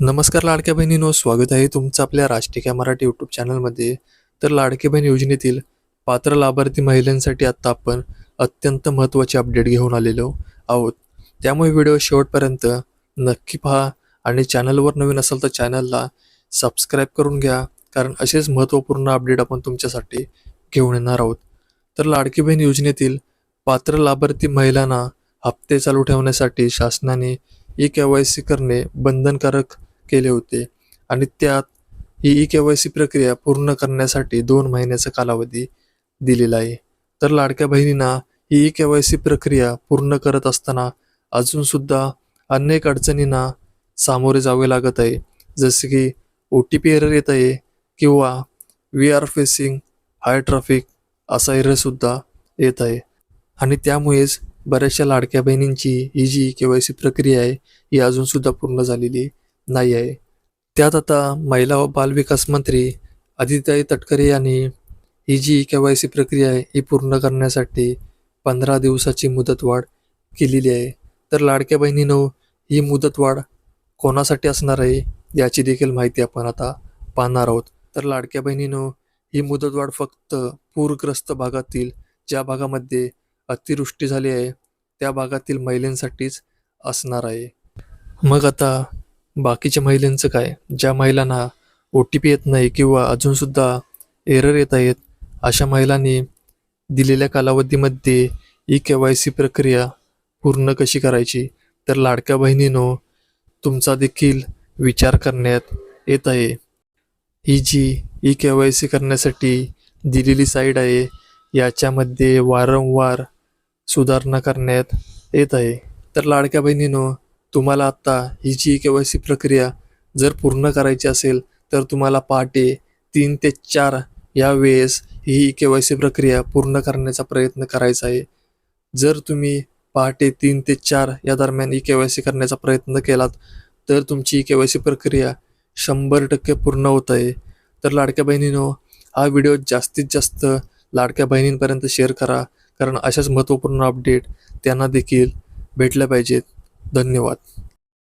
नमस्कार लाडक्या बहिणीनो स्वागत आहे तुमचं आपल्या राष्ट्रीय मराठी यूट्यूब चॅनलमध्ये. तर लाडकी बहीण योजनेतील पात्र लाभार्थी महिलांसाठी आत्ता आपण अत्यंत महत्त्वाचे अपडेट घेऊन आलेलो आहोत. त्यामुळे व्हिडिओ शेवटपर्यंत नक्की पहा आणि चॅनलवर नवीन असाल तर चॅनलला सबस्क्राईब करून घ्या कारण असेच महत्त्वपूर्ण अपडेट आपण तुमच्यासाठी घेऊन येणार आहोत. तर लाडकी बहीण योजनेतील पात्र लाभार्थी महिलांना हप्ते चालू ठेवण्यासाठी शासनाने ई के वाय सी करणे बंधनकारक केले होते. आणि त्यात ही ई के वाय सी प्रक्रिया पूर्ण करण्यासाठी दोन महिन्याचा कालावधी दिलेला आहे. तर लाडक्या बहिणींना ही ई के वाय सी प्रक्रिया पूर्ण करत असताना अजूनसुद्धा अनेक अडचणींना सामोरे जावे लागत आहे. जसे की ओ टी पी एरर येत आहे किंवा we are facing high traffic असा एररसुद्धा येत आहे. आणि त्यामुळेच बऱ्याचशा लाडक्या बहिणींची ही जी के वाय सी प्रक्रिया आहे ही अजूनसुद्धा पूर्ण झालेली नाही आहे त्यात आता महिला व बालविकास मंत्री आदित्यताई तटकरे यांनी ही जी के वाय सी प्रक्रिया आहे ही पूर्ण करण्यासाठी पंधरा दिवसाची मुदतवाढ केलेली आहे. तर लाडक्या बहिणीनं ही मुदतवाढ कोणासाठी असणार आहे याची देखील माहिती आपण आता पाहणार आहोत. तर लाडक्या बहिणीनं ही मुदतवाढ फक्त पूरग्रस्त भागातील ज्या भागामध्ये अतिवृष्टी झाली आहे त्या भागातील महिलांसाठीच असणार आहे. मग आता बाकीच्या महिलांचं काय? ज्या महिलांना ओ टी पी येत नाही किंवा अजूनसुद्धा एरर येत आहेत अशा महिलांनी दिलेल्या कालावधीमध्ये ई के वाय सी प्रक्रिया पूर्ण कशी करायची? तर लाडक्या बहिणीनो तुमचा देखील विचार करण्यात येत आहे. ही जी ई के वाय सी करण्यासाठी दिलेली साईड आहे याच्यामध्ये वारंवार सुधारणा करण्यात येत आहे. तर लाडक्या बहिणीनो तुम्हाला आत्ता ही जी के वाय सी प्रक्रिया जर पूर्ण करायची असेल तर तुम्हाला पहाटे तीन ते चार या वेळेस ही के वाय सी प्रक्रिया पूर्ण करण्याचा प्रयत्न करायचा आहे. जर तुम्ही पहाटे तीन ते चार या दरम्यान ई के वाय सी करण्याचा प्रयत्न केलात तर तुमची ई के वाय सी प्रक्रिया शंभर टक्के पूर्ण होत आहे. तर लाडक्या बहिणीनो हा व्हिडिओ जास्तीत जास्त लाडक्या बहिणींपर्यंत शेअर करा कारण अशाच महत्त्वपूर्ण अपडेट त्यांना देखील भेटल्या पाहिजेत. धन्यवाद.